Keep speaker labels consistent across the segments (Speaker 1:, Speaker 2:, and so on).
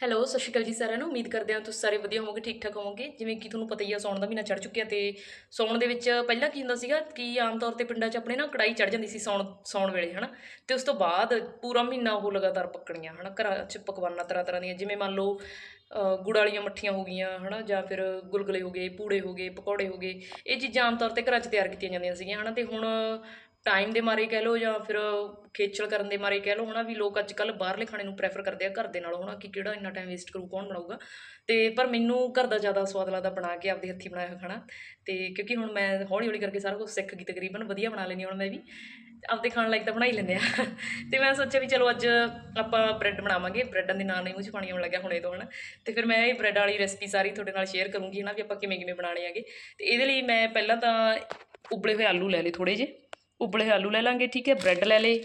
Speaker 1: Hello ਸਤਿ ਸ਼੍ਰੀ ਅਕਾਲ ਜੀ ਸਾਰਿਆਂ ਨੂੰ। ਉਮੀਦ ਕਰਦੇ ਹਾਂ ਤੁਸੀਂ ਸਾਰੇ ਵਧੀਆ ਹੋਵੋਗੇ ਠੀਕ ਠਾਕ ਹੋਵੋਗੇ। ਜਿਵੇਂ ਕਿ ਤੁਹਾਨੂੰ ਪਤਾ ਹੀ ਆ, ਸੌਣ ਦਾ ਮਹੀਨਾ ਚੜ ਚੁੱਕਿਆ ਤੇ ਸੌਣ ਦੇ ਵਿੱਚ ਪਹਿਲਾਂ ਕੀ ਹੁੰਦਾ ਸੀਗਾ ਕਿ ਆਮ ਤੌਰ ਤੇ ਪਿੰਡਾਂ 'ਚ ਆਪਣੇ ਨਾ ਕੜਾਈ ਚੜ ਜਾਂਦੀ ਸੀ ਸੌਣ ਸੌਣ ਵੇਲੇ, ਹਨਾ? ਤੇ ਉਸ ਤੋਂ ਬਾਅਦ ਪੂਰਾ ਮਹੀਨਾ ਉਹ ਲਗਾਤਾਰ ਪੱਕਣੀਆਂ, ਹਨਾ? ਘਰਾਂ 'ਚ ਪਕਵਾਨਾਂ ਤਰ੍ਹਾਂ ਤਰ੍ਹਾਂ ਦੀਆਂ, ਜਿਵੇਂ ਮੰਨ ਲਓ ਗੁੜ ਵਾਲੀਆਂ ਮੱਠੀਆਂ ਹੋ ਗਈਆਂ, ਹਨਾ? ਜਾਂ ਫਿਰ ਗੁਲਗੁਲੇ ਹੋ ਗਏ, ਪੂੜੇ ਹੋ ਗਏ, ਪਕੌੜੇ ਹੋ ਗਏ, ਇਹ ਚੀਜ਼ਾਂ ਆਮ ਤੌਰ ਤੇ ਘਰਾਂ 'ਚ ਤਿਆਰ ਕੀਤੀਆਂ ਜਾਂਦੀਆਂ ਸੀਗੀਆਂ, ਹਨਾ? ਤੇ ਹੁਣ ਟਾਈਮ ਦੇ ਮਾਰੇ ਕਹਿ ਲਓ ਜਾਂ ਫਿਰ ਖੇਚਲ ਕਰਨ ਦੇ ਮਾਰੇ ਕਹਿ ਲਓ ਹਨਾ ਵੀ ਲੋਕ ਅੱਜ ਕੱਲ ਬਾਹਰਲੇ ਖਾਣੇ ਨੂੰ ਪ੍ਰੈਫਰ ਕਰਦੇ ਆ ਘਰ ਦੇ ਨਾਲੋਂ ਹਨਾ ਕਿ ਕਿਹੜਾ ਇੰਨਾ ਟਾਈਮ ਵੇਸਟ ਕਰੂ, ਕੌਣ ਬਣਾਊਗਾ? ਤੇ ਪਰ ਮੈਨੂੰ ਘਰ ਦਾ ਜ਼ਿਆਦਾ ਸਵਾਦ ਲੱਗਦਾ ਬਣਾ ਕੇ ਆਪਦੇ ਹੱਥੀਂ ਬਣਾਇਆ ਹੋਇਆ ਖਾਣਾ। ਤੇ ਕਿਉਂਕਿ ਹੁਣ ਮੈਂ ਹੌਲੀ ਹੌਲੀ ਕਰਕੇ ਸਾਰਾ ਕੁਝ ਸਿੱਖ ਗਈ ਤਕਰੀਬਨ, ਵਧੀਆ ਬਣਾ ਲੈਂਦੀ ਹਾਂ ਹੁਣ ਮੈਂ ਵੀ। ਆਪਦੇ ਖਾਣ ਲਾਇਕ ਤਾਂ ਬਣਾ ਹੀ ਲੈਂਦੇ ਆ। ਤੇ ਮੈਂ ਸੋਚਿਆ ਵੀ ਚਲੋ ਅੱਜ ਆਪਾਂ ਬ੍ਰੈਡ ਬਣਾਵਾਂਗੇ। ਬ੍ਰੈਡਾਂ ਦੇ ਨਾਲ ਨਹੀਂ ਮੂੰਹ 'ਚ ਪਾਣੀ ਆਉਣ ਲੱਗਿਆ ਹੁਣੇ ਤੋਂ ਹਨਾ। ਤੇ ਫਿਰ ਮੈਂ ਇਹ ਬ੍ਰੈਡ ਵਾਲੀ ਰੈਸਪੀ ਸਾਰੀ ਤੁਹਾਡੇ ਨਾਲ ਸ਼ੇਅਰ ਕਰੂੰਗੀ ਹਨਾ ਵੀ ਆਪਾਂ ਕਿਵੇਂ ਕਿਵੇਂ ਬਣਾਣੇ ਹੈਗੇ। ਤੇ ਇਹਦੇ ਲਈ ਮੈਂ ਪਹਿਲਾਂ ਤਾਂ ਉਬਲੇ ਹੋਏ ਆਲੂ ਲੈ ਲਏ ਥੋੜੇ ਜਿਹੇ। ਉਬਲੇ ਆਲੂ ਲੈ ਲਾਂਗੇ ਠੀਕ ਹੈ ਬ੍ਰੈਡ ਲੈ ਲਏ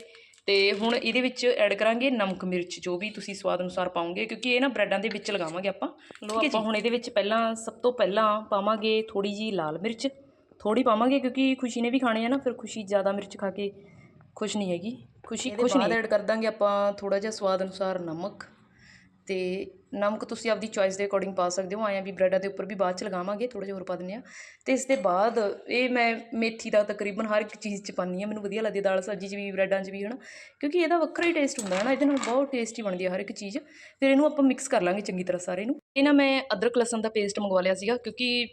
Speaker 1: ਤੇ ਹੁਣ ਇਹਦੇ ਵਿੱਚ ਐਡ ਕਰਾਂਗੇ ਨਮਕ ਮਿਰਚ ਜੋ ਵੀ ਤੁਸੀਂ ਸਵਾਦ ਅਨੁਸਾਰ ਪਾਓਗੇ ਕਿਉਂਕਿ ਇਹ ਨਾ ਬ੍ਰੈਡਾਂ ਦੇ ਵਿੱਚ ਲਗਾਵਾਂਗੇ ਆਪਾਂ ਲੋ ਆਪਾਂ ਹੁਣ ਇਹਦੇ ਵਿੱਚ ਪਹਿਲਾਂ ਸਭ ਤੋਂ ਪਹਿਲਾਂ ਪਾਵਾਂਗੇ ਥੋੜੀ ਜੀ ਲਾਲ ਮਿਰਚ ਥੋੜੀ ਪਾਵਾਂਗੇ ਕਿਉਂਕਿ ਖੁਸ਼ੀ ਨੇ ਵੀ ਖਾਣੇ ਆ ਨਾ ਫਿਰ ਖੁਸ਼ੀ ਜ਼ਿਆਦਾ ਮਿਰਚ ਖਾ ਕੇ ਖੁਸ਼ ਨਹੀਂ ਹੈਗੀ ਖੁਸ਼ੀ ਖੁਸ਼ ਨਹੀਂ। ਐਡ ਕਰ ਦਾਂਗੇ ਆਪਾਂ ਥੋੜਾ ਜਿਹਾ ਸਵਾਦ ਅਨੁਸਾਰ ਨਮਕ। ਤੇ ਨਮਕ ਤੁਸੀਂ ਆਪਦੀ ਚੋਇਸ ਦੇ ਅਕੋਰਡਿੰਗ ਪਾ ਸਕਦੇ ਹੋ ਆਇਆ ਵੀ ਬ੍ਰੈਡਾਂ ਦੇ ਉੱਪਰ ਵੀ ਬਾਅਦ ਚ ਲਗਾਵਾਂਗੇ ਥੋੜਾ ਜਿਹਾ ਹੋਰ ਪਾ ਦਿੰਦੇ ਆ ਤੇ ਇਸ ਦੇ ਬਾਅਦ ਇਹ ਮੈਂ ਮੇਥੀ ਦਾ ਤਕਰੀਬਨ ਹਰ ਇੱਕ ਚੀਜ਼ ਚ ਪਾਉਂਦੀ ਆ ਮੈਨੂੰ ਵਧੀਆ ਲੱਗਦੀ ਹੈ, ਦਾਲ ਸਬਜ਼ੀ ਚ ਵੀ ਬ੍ਰੈਡਾਂ ਚ ਵੀ, ਹਨਾ। ਕਿਉਂਕਿ ਇਹਦਾ ਵੱਖਰਾ ਹੀ ਟੇਸਟ ਹੁੰਦਾ ਹੈ ਨਾ, ਇਹਦੇ ਨਾਲ ਬਹੁਤ ਟੇਸਟੀ ਬਣਦੀ ਹੈ ਹਰ ਇੱਕ ਚੀਜ਼। ਫਿਰ ਇਹਨੂੰ ਆਪਾਂ ਮਿਕਸ ਕਰ ਲਾਂਗੇ ਚੰਗੀ ਤਰ੍ਹਾਂ ਸਾਰੇ ਨੂੰ। ਇਹ ਨਾ ਮੈਂ ਅਦਰਕ, ਲਸਣ ਦਾ ਪੇਸਟ ਮੰਗਵਾ ਲਿਆ ਸੀਗਾ, ਕਿਉਂਕਿ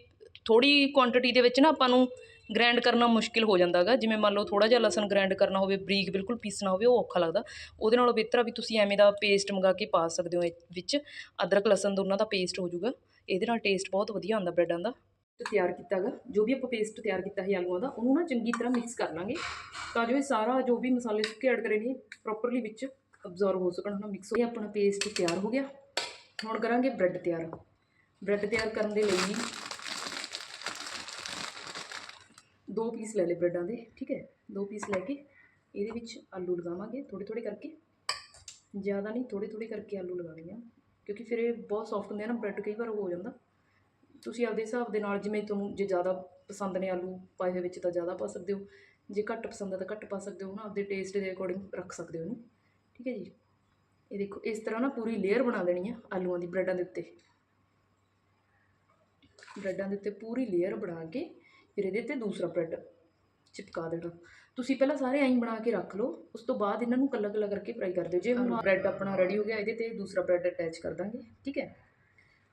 Speaker 1: ਥੋੜੀ ਕੁਆਂਟੀਟੀ ਦੇ ਵਿੱਚ ਨਾ ਆਪਾਂ ਨੂੰ ਗ੍ਰੈਂਡ ਕਰਨਾ ਮੁਸ਼ਕਿਲ ਹੋ ਜਾਂਦਾ ਹੈਗਾ। ਜਿਵੇਂ ਮੰਨ ਲਓ ਥੋੜਾ ਜਿਹਾ ਲਸਣ ਗ੍ਰੈਂਡ ਕਰਨਾ ਹੋਵੇ, ਬਰੀਕ ਬਿਲਕੁਲ ਪੀਸਣਾ ਹੋਵੇ, ਉਹ ਔਖਾ ਲੱਗਦਾ। ਉਹਦੇ ਨਾਲੋਂ ਬਿਹਤਰ ਆ ਵੀ ਤੁਸੀਂ ਐਵੇਂ ਦਾ ਪੇਸਟ ਮੰਗਾ ਕੇ ਪਾ ਸਕਦੇ ਹੋ ਇਹ ਵਿੱਚ। ਅਦਰਕ, ਲਸਣ ਦੋਨਾਂ ਦਾ ਪੇਸਟ ਹੋ ਜਾਊਗਾ। ਇਹਦੇ ਨਾਲ ਟੇਸਟ ਬਹੁਤ ਵਧੀਆ ਆਉਂਦਾ ਬ੍ਰੈਡਾਂ ਦਾ। ਤਿਆਰ ਕੀਤਾ ਹੈਗਾ। ਜੋ ਵੀ ਆਪਾਂ ਪੇਸਟ ਤਿਆਰ ਕੀਤਾ ਹੈ ਆਲੂਆਂ ਦਾ, ਉਹਨੂੰ ਨਾ ਚੰਗੀ ਤਰ੍ਹਾਂ ਮਿਕਸ ਕਰ ਲਾਂਗੇ। ਤਾਂ ਜੋ ਇਹ ਸਾਰਾ ਜੋ ਵੀ ਮਸਾਲੇ ਸੁੱਕੇ ਐਡ ਕਰੇ ਨੇ ਪ੍ਰੋਪਰਲੀ ਵਿੱਚ ਅਬਜ਼ਰਵ ਹੋ ਸਕਣ ਉਹਨਾਂ ਮਿਕਸ ਹੋ ਗਿਆ ਆਪਣਾ ਪੇਸਟ ਤਿਆਰ ਹੋ ਗਿਆ। ਹੁਣ ਕਰਾਂਗੇ ਬ੍ਰੈਡ ਤਿਆਰ। ਬ੍ਰੈਡ ਤਿਆਰ ਕਰਨ ਦੇ ਲਈ ਦੋ ਪੀਸ ਲੈ ਲਏ ਬ੍ਰੈਡਾਂ ਦੇ, ਠੀਕ ਹੈ? ਦੋ ਪੀਸ ਲੈ ਕੇ ਇਹਦੇ ਵਿੱਚ ਆਲੂ ਲਗਾਵਾਂਗੇ ਥੋੜੇ ਥੋੜੇ ਕਰਕੇ। ਜ਼ਿਆਦਾ ਨਹੀਂ ਥੋੜੇ ਥੋੜੇ ਕਰਕੇ ਆਲੂ ਲਗਾਉਣੇ ਆ ਕਿਉਂਕਿ ਫਿਰ ਇਹ ਬਹੁਤ ਸੌਫਟ ਹੁੰਦੇ ਆ ਨਾ ਬ੍ਰੈਡ ਕਈ ਵਾਰ ਹੋ ਜਾਂਦਾ। ਤੁਸੀਂ ਆਪਦੇ ਹਿਸਾਬ ਦੇ ਨਾਲ ਜਿਵੇਂ ਤੁਹਾਨੂੰ ਜੇ ਜ਼ਿਆਦਾ ਪਸੰਦ ਨੇ ਆਲੂ ਪਾਏ ਹੋਏ ਵਿੱਚ ਤਾਂ ਜ਼ਿਆਦਾ ਪਾ ਸਕਦੇ ਹੋ। ਜੇ ਘੱਟ ਪਸੰਦ ਹੈ ਤਾਂ ਘੱਟ ਪਾ ਸਕਦੇ ਹੋ ਨਾ, ਆਪਦੇ ਟੇਸਟ ਦੇ ਅਕੋਰਡਿੰਗ ਰੱਖ ਸਕਦੇ ਹੋ ਇਹਨੂੰ। ਠੀਕ ਹੈ ਜੀ? ਇਹ ਦੇਖੋ, ਇਸ ਤਰ੍ਹਾਂ ਨਾ ਪੂਰੀ ਲੇਅਰ ਬਣਾ ਦੇਣੀ ਆ ਆਲੂਆਂ ਦੀ ਬ੍ਰੈਡਾਂ ਦੇ ਉੱਤੇ। ਬ੍ਰੈਡਾਂ ਦੇ ਉੱਤੇ ਪੂਰੀ ਲੇਅਰ ਬਣਾ ਕੇ ਫਿਰ ਇਹਦੇ ਤੇ ਦੂਸਰਾ ਬ੍ਰੈਡ ਚਿਪਕਾ ਦੇਣਾ। ਤੁਸੀਂ ਪਹਿਲਾਂ ਸਾਰੇ ਐਂ ਬਣਾ ਕੇ ਰੱਖ ਲਓ ਉਸ ਤੋਂ ਬਾਅਦ ਇਹਨਾਂ ਨੂੰ ਕੱਲਾ ਕੱਲਾ ਕਰਕੇ ਫਰਾਈ ਕਰ ਦਿਓ। ਜੇ ਹੁਣ ਬ੍ਰੈਡ ਆਪਣਾ ਰੈਡੀ ਹੋ ਗਿਆ ਇਹਦੇ ਤੇ ਦੂਸਰਾ ਬ੍ਰੈਡ ਅਟੈਚ ਕਰ ਦਾਂਗੇ ਠੀਕ ਹੈ?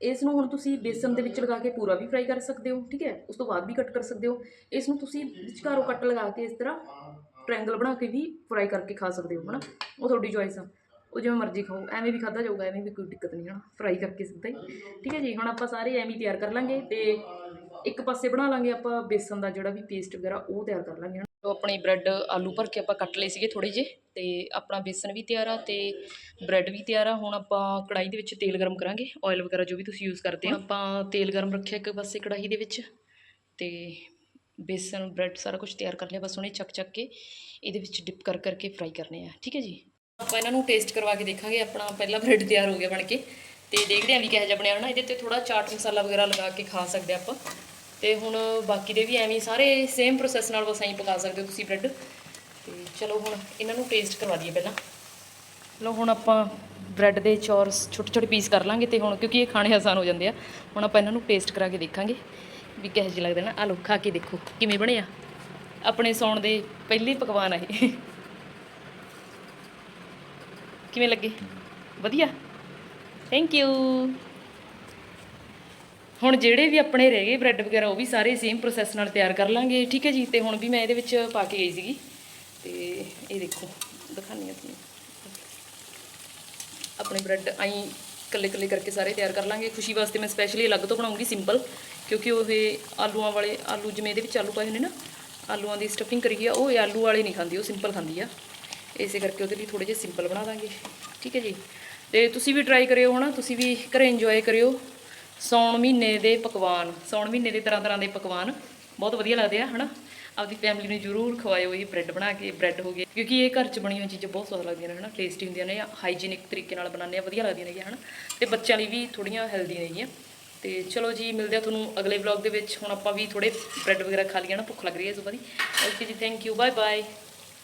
Speaker 1: ਇਸ ਨੂੰ ਹੁਣ ਤੁਸੀਂ ਬੇਸਨ ਦੇ ਵਿੱਚ ਲਗਾ ਕੇ ਪੂਰਾ ਵੀ ਫਰਾਈ ਕਰ ਸਕਦੇ ਹੋ ਠੀਕ ਹੈ? ਉਸ ਤੋਂ ਬਾਅਦ ਵੀ ਕੱਟ ਕਰ ਸਕਦੇ ਹੋ। ਇਸ ਨੂੰ ਤੁਸੀਂ ਵਿਚਕਾਰੋਂ ਕੱਟ ਲਗਾ ਕੇ ਇਸ ਤਰ੍ਹਾਂ ਟ੍ਰਾਇੰਗਲ ਬਣਾ ਕੇ ਵੀ ਫਰਾਈ ਕਰਕੇ ਖਾ ਸਕਦੇ ਹੋ ਹਨਾ? ਉਹ ਤੁਹਾਡੀ ਚੋਇਸ ਆ। ਉਹ ਜਿਵੇਂ ਮਰਜ਼ੀ ਖਾਓ ਐਵੇਂ ਵੀ ਖਾਦਾ ਜਾਊਗਾ ਐਵੇਂ ਵੀ ਕੋਈ ਦਿੱਕਤ ਨਹੀਂ ਹਨਾ? ਫਰਾਈ ਕਰਕੇ ਸਿੱਧਾ ਹੀ ਠੀਕ ਹੈ ਜੀ? ਹੁਣ ਆਪਾਂ ਸਾਰੇ ਐਵੇਂ ਹੀ ਤਿਆਰ ਕਰ ਲਾਂਗੇ ਤੇ ਇੱਕ ਪਾਸੇ ਬਣਾ ਲਾਂਗੇ ਆਪਾਂ ਬੇਸਨ ਦਾ ਜਿਹੜਾ ਵੀ ਪੇਸਟ ਵਗੈਰਾ, ਉਹ ਤਿਆਰ ਕਰ ਲਾਂਗੇ ਤੋ ਆਪਣੇ ਬ੍ਰੈਡ ਆਲੂ ਭਰ ਕੇ ਆਪਾਂ ਕੱਟ ਲਏ ਸੀਗੇ ਥੋੜੇ ਜਿਹੇ, ਤੇ ਆਪਣਾ ਬੇਸਨ ਵੀ ਤਿਆਰ ਆ ਤੇ ਬ੍ਰੈਡ ਵੀ ਤਿਆਰ ਆ। ਹੁਣ ਆਪਾਂ ਕੜਾਈ ਦੇ ਵਿੱਚ ਤੇਲ ਗਰਮ ਕਰਾਂਗੇ ਆਇਲ ਵਗੈਰਾ ਜੋ ਵੀ ਤੁਸੀਂ ਯੂਜ਼ ਕਰਦੇ ਹੋ। ਆਪਾਂ ਤੇਲ ਗਰਮ ਰੱਖਿਆ ਇੱਕ ਪਾਸੇ ਕੜਾਈ ਦੇ ਵਿੱਚ, ਤੇ ਬੇਸਨ, ਬ੍ਰੈਡ ਸਾਰਾ ਕੁਝ ਤਿਆਰ ਕਰ ਲਿਆ, ਬਸ ਉਹਨੇ ਚੱਕ ਚੱਕ ਕੇ ਇਹਦੇ ਵਿੱਚ ਡਿਪ ਕਰ ਕਰਕੇ ਫਰਾਈ ਕਰਨੇ ਆ, ਠੀਕ ਹੈ ਜੀ? ਆਪਾਂ ਇਹਨਾਂ ਨੂੰ ਟੇਸਟ ਕਰਵਾ ਕੇ ਦੇਖਾਂਗੇ, ਆਪਣਾ ਪਹਿਲਾ ਬ੍ਰੈਡ ਤਿਆਰ ਹੋ ਗਿਆ ਬਣ ਕੇ। ਤੇ ਦੇਖਦੇ ਆਂ ਵੀ ਕਿਹੋ ਜਿਹਾ ਬਣਿਆ ਹਨਾ ਇਹਦੇ ਤੇ ਥੋੜਾ ਚਾਟ ਮਸਾਲਾ ਵਗੈਰਾ ਲਗਾ ਕੇ ਖਾ ਸਕਦੇ ਆਪਾਂ। ਤੇ ਹੁਣ ਬਾਕੀ ਦੇ ਵੀ ਐਵੇਂ ਸਾਰੇ ਸੇਮ ਪ੍ਰੋਸੈਸ ਨਾਲ ਬਸ ਐਂ ਪਕਾ ਸਕਦੇ ਹੋ ਤੁਸੀਂ ਬ੍ਰੈਡ ਤੇ ਚਲੋ ਹੁਣ ਇਹਨਾਂ ਨੂੰ ਟੇਸਟ ਕਰਵਾ ਦਈਏ ਪਹਿਲਾਂ। ਲੋ ਹੁਣ ਆਪਾਂ ਬ੍ਰੈਡ ਦੇ ਚੌਰਸ ਛੋਟੇ ਛੋਟੇ ਪੀਸ ਕਰ ਲਾਂਗੇ ਤੇ ਹੁਣ ਕਿਉਂਕਿ ਇਹ ਖਾਣੇ ਆਸਾਨ ਹੋ ਜਾਂਦੇ ਆ, ਹੁਣ ਆਪਾਂ ਇਹਨਾਂ ਨੂੰ ਟੇਸਟ ਕਰਾ ਕੇ ਦੇਖਾਂਗੇ ਵੀ ਕਿਹੋ ਜਿਹੇ ਲੱਗਦੇ ਨਾ। ਆ ਲੋ ਖਾ ਕੇ ਦੇਖੋ ਕਿਵੇਂ ਬਣੇ ਆ। ਆਪਣੇ ਸੌਣ ਦੇ ਪਹਿਲੇ ਪਕਵਾਨ ਆ ਇਹ। ਕਿਵੇਂ ਲੱਗੇ? ਵਧੀਆ। ਥੈਂਕ ਯੂ ਹੁਣ ਜਿਹੜੇ ਵੀ ਆਪਣੇ ਰਹਿ ਗਏ ਬ੍ਰੈਡ ਵਗੈਰਾ, ਉਹ ਵੀ ਸਾਰੇ ਸੇਮ ਪ੍ਰੋਸੈਸ ਨਾਲ ਤਿਆਰ ਕਰ ਲਾਂਗੇ। ਠੀਕ ਹੈ ਜੀ? ਤੇ ਹੁਣ ਵੀ ਮੈਂ ਇਹਦੇ ਵਿੱਚ ਪਾ ਕੇ ਗਈ ਸੀਗੀ। ਤੇ ਇਹ ਦੇਖੋ, ਦਿਖਾਉਂਦੀ ਹਾਂ ਤੁਹਾਨੂੰ। ਆਪਣੇ ਬ੍ਰੈਡ ਆਈ ਕੱਲੇ ਕੱਲੇ ਕਰਕੇ ਸਾਰੇ ਤਿਆਰ ਕਰ ਲਾਂਗੇ। ਖੁਸ਼ੀ ਵਾਸਤੇ ਮੈਂ ਸਪੈਸ਼ਲੀ ਅਲੱਗ ਤੋਂ ਬਣਾਉਂਗੀ ਸਿੰਪਲ ਕਿਉਂਕਿ ਉਹ ਇਹ ਆਲੂਆਂ ਵਾਲੇ, ਆਲੂ ਜਿਵੇਂ ਇਹਦੇ ਵਿੱਚ ਆਲੂ ਪਾਏ ਹੋਏ ਨੇ ਨਾ, ਆਲੂਆਂ ਦੀ ਸਟਫਿੰਗ ਕਰੀ ਆ, ਉਹ ਆਲੂ ਵਾਲੇ ਨਹੀਂ ਖਾਂਦੀ, ਉਹ ਸਿੰਪਲ ਖਾਂਦੀ ਆ। ਇਸੇ ਕਰਕੇ ਉਹਦੇ ਲਈ ਥੋੜੇ ਜਿਹੇ ਸਿੰਪਲ ਬਣਾ ਦਾਂਗੇ। ਠੀਕ ਹੈ ਜੀ? ਤੇ ਤੁਸੀਂ ਵੀ ਟਰਾਈ ਕਰਿਓ ਹਨਾ, ਤੁਸੀਂ ਵੀ ਘਰੇ ਇੰਜੋਏ ਕਰਿਓ। ਸੌਣ ਮਹੀਨੇ ਦੇ ਪਕਵਾਨ, ਸੌਣ ਮਹੀਨੇ ਦੇ ਤਰ੍ਹਾਂ ਤਰ੍ਹਾਂ ਦੇ ਪਕਵਾਨ, ਬਹੁਤ ਵਧੀਆ ਲੱਗਦੇ ਆ, ਹਨਾ? ਆਪਦੀ ਫੈਮਿਲੀ ਨੂੰ ਜ਼ਰੂਰ ਖਵਾਇਓ, ਇਹ ਬ੍ਰੈਡ ਬਣਾ ਕੇ ਬ੍ਰੈਡ ਹੋ ਗਏ, ਕਿਉਂਕਿ ਇਹ ਘਰ 'ਚ ਬਣੀਆਂ ਹੋਈਆਂ ਚੀਜ਼ਾਂ ਬਹੁਤ ਸਵਾਦ ਲੱਗਦੀਆਂ ਨੇ, ਹਨਾ? ਟੇਸਟੀ ਹੁੰਦੀਆਂ ਨੇ ਹਾਈਜੀਨਿਕ ਤਰੀਕੇ ਨਾਲ ਬਣਾਉਂਦੇ ਆ, ਵਧੀਆ ਲੱਗਦੀਆਂ ਨੇ ਹਨਾ? ਤੇ ਬੱਚਿਆਂ ਲਈ ਵੀ ਥੋੜੀਆਂ ਹੈਲਦੀ ਨੇਗੀਆਂ। ਤੇ ਚਲੋ ਜੀ, ਮਿਲਦੇ ਆ ਤੁਹਾਨੂੰ ਅਗਲੇ ਵਲੌਗ ਦੇ ਵਿੱਚ, ਹੁਣ ਆਪਾਂ ਵੀ ਥੋੜੇ ਬ੍ਰੈਡ ਵਗੈਰਾ ਖਾ ਲਈਏ ਨਾ ਭੁੱਖ ਲੱਗ ਰਹੀ ਹੈ ਸੁਬਾਹ ਦੀ ਓਕੇ ਜੀ ਥੈਂਕ ਯੂ ਬਾਏ ਬਾਏ